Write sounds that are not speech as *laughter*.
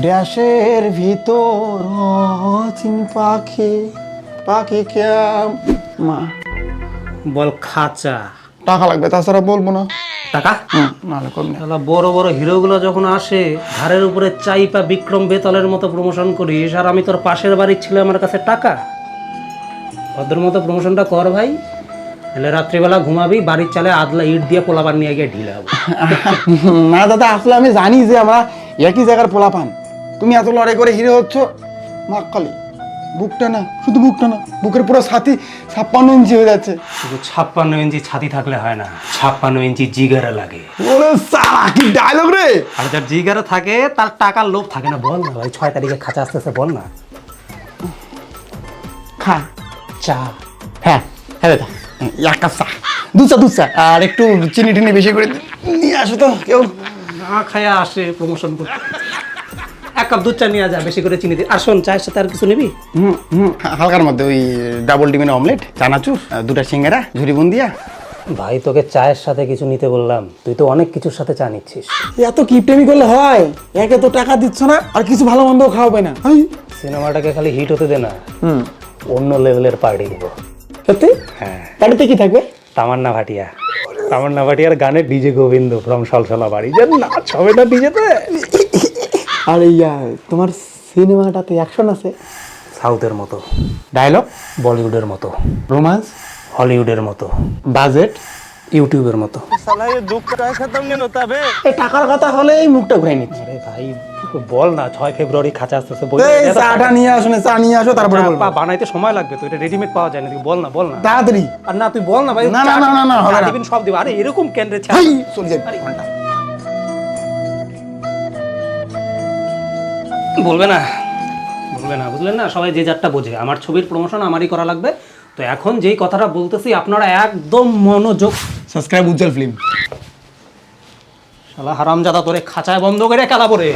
ড্যাশের ভিতর চিন পাখি পাখি ক্যাম মা। বল খাঁচা। টাকা লাগবে তাছাড়া বলব না। টাকা? নাহলে করবি না। বড় বড় হিরোগুলো যখন আসে ঘাড়ের উপরে চাইপা বিক্রম বেতালের মতো প্রমোশন করিস আর আমি তোর পাশের বাড়ির ছিল আমার কাছে টাকা? ভদ্র মতো প্রমোশনটা কর ভাই। তাহলে রাত্রিবেলা ঘুমাবি বাড়ির চালে আদলা ইট দিয়ে পোলাপান নিয়ে গিয়ে ঢিলাবো না *laughs* দাদা আসলে আমি জানি যে আমরা একই জায়গার পোলা পান তুমি এত লড়াই করে হিরো হচ্ছ? মাক্কালি বুকটা না শুধু বুকটা না বুকের পুরো ছাতি ছাপ্পান্ন ইঞ্চি হয়ে যাচ্ছে। শুধু ছাপ্পান্ন ইঞ্চি ছাতি থাকলে হয় না ছাপ্পান্ন ইঞ্চি জিগারা লাগে। ওরে সালা কি ডায়লগ রে! আর যার জিগারা থাকে তার টাকার লোভ থাকে না বল না ভাই ছয় তারিখে খাঁচা আসতেছে বল না। খা। চা। হ্যাঁ হ্যাঁ দাদা এক কাপ চা দু চা দু চা আর একটু চিনি টিনি বেশি করে নিয়ে আসো তো কেউ। না খায়া আসে প্রমোশন করতে। এক কাপ দুধ চা নিয়ে যা বেশি করে চিনি দি। আর শোন চায়ের সাথে আর কিছু নিবি? হুম হুম হালকার মধ্যে ওই ডাবল ডিমের অমলেট চানাচুর দুটা সিঙ্গারা ঝুরি বুন্দিয়া। ভাই তোকে চায়ের সাথে কিছু নিতে বললাম। তুই তো অনেক কিছুর সাথে চা নিচ্ছিস। এত কিপটেমি করলে হয়? একে তো টাকা দিচ্ছ না আর কিছু ভালো মন্দ খাওয়াবে না। সিনেমাটাকে খালি হিট হতে দে না। হুম। অন্য লেভেলের পার্টি দিব। সত্যি? হ্যাঁ। বাড়িতে কি থাকবে? তামান্না ভাটিয়া। তামান্না ভাটিয়ার গানে ডিজে গোবিন্দ ফ্রম সলসলা বাড়ি। যে নাচ হবে না ডিজেতে? আর ইয়া তোমার সিনেমাটাতে অ্যাকশন আছে? সাউথের মতো। ডায়লগ বলিউডের মতো। রোমান্স হলিউডের মতো। বাজেট ইউটিউবের মতো। এই টাকার কথা হলে এই মুখটা ঘুরাই নিচ্ছে আরে ভাই বল না ছয় ফেব্রুয়ারি খাঁচা আসতেছে বই এই চাটা নিয়ে আসো না চা নিয়ে আসো তারপরে বলব। পা- বানাইতে সময় লাগবে তো এটা রেডিমেড পাওয়া যায় না তুই বল না বল না। তাড়াতাড়ি। আর না তুই বল না ভাই না, না, না, না, না, হবে না। দিবেন সব দিবে। আরে এরকম কেন রে হাই চলে যাবে। ঘণ্টা। বলবে না। বলবে না বুঝলেন না? সবাই যে যারটা বোঝে। আমার ছবির প্রমোশন আমারই করা লাগবে। তো এখন যেই কথাটা বলতেছি আপনারা একদম মনোযোগ সাবস্ক্রাইব উজ্জ্বল ফিল্ম শালা হারামজাদা তোরে খাঁচায় বন্ধ করে কালা পরে।